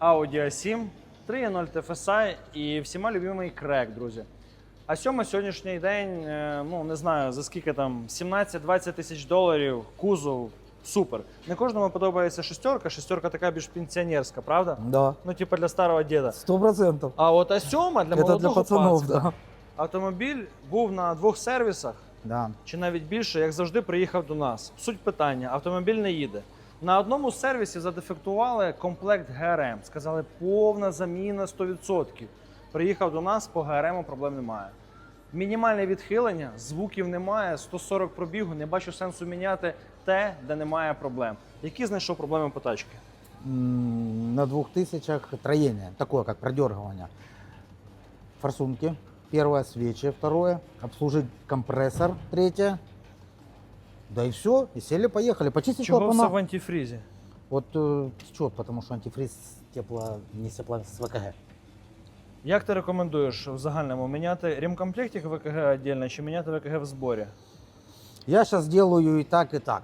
Audi A7, 3.0 TFSI і всіма любимий крек, друзі. А сьома сьогоднішній день, е, ну не знаю за скільки там, 17-20 тисяч доларів, кузов, супер. Не кожному подобається шестерка, шестерка така більш пенсіонерська, правда? Да, Ну, типу для старого діда. сто процентов. А от А сьома для Это для пацанов, да. Автомобіль був на двох сервісах, Да. чи навіть більше, як завжди, приїхав до нас. Суть питання: автомобіль не їде. На одному з сервісів задефектували комплект ГРМ. Сказали, повна заміна 100%. Приїхав до нас, по ГРМ проблем немає. Мінімальне відхилення, звуків немає, 140 пробігу, не бачу сенсу міняти те, де немає проблем. Які знайшов проблеми по тачці? На двух тысячах троение, такое как продергивание. Форсунки, первое, свечи, второе, обслужить компрессор, третье. Да и все, и сели, поехали. Почистить Чого клапана. все в антифрізі? Вот э, что, потому что антифриз тепло, не тепло с ВКГ. Як ти рекомендуєш в загальному міняти ремкомплектик ВКГ віддільно чи міняти ВКГ в зборі? Я сейчас делаю и так, и так.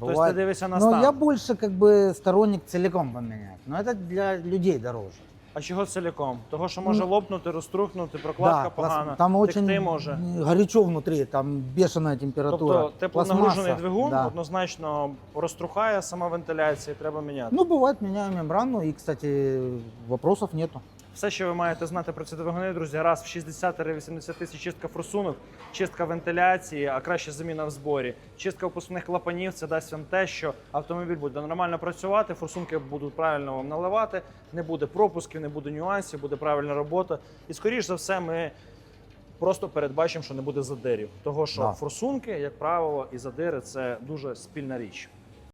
Тобто ти дивишся на Но стан. я больше как бы сторонник целиком поменять. Но это для людей дороже. А чого ціліком? Того, що може Ну, лопнути, розтрухнути, прокладка пласт- погана, там очень текти може. горячо внутри, там бешеная температура. Тобто теплонагружений Пластмасса, двигун да. однозначно розтрухає сама вентиляція, і треба міняти. Ну, бывает, меняю мембрану, и, кстати, вопросов нету. Все, що ви маєте знати про ці двигуни, друзі, раз в 60-80 тисяч чистка форсунок, чистка вентиляції, а краще заміна в зборі. Чистка випускних клапанів це дасть вам те, що автомобіль буде нормально працювати, форсунки будуть правильно вам наливати, не буде пропусків, не буде нюансів, буде правильна робота. І скоріш за все, ми просто передбачимо, що не буде задирів. Того що Да. форсунки, як правило, і задири це дуже спільна річ.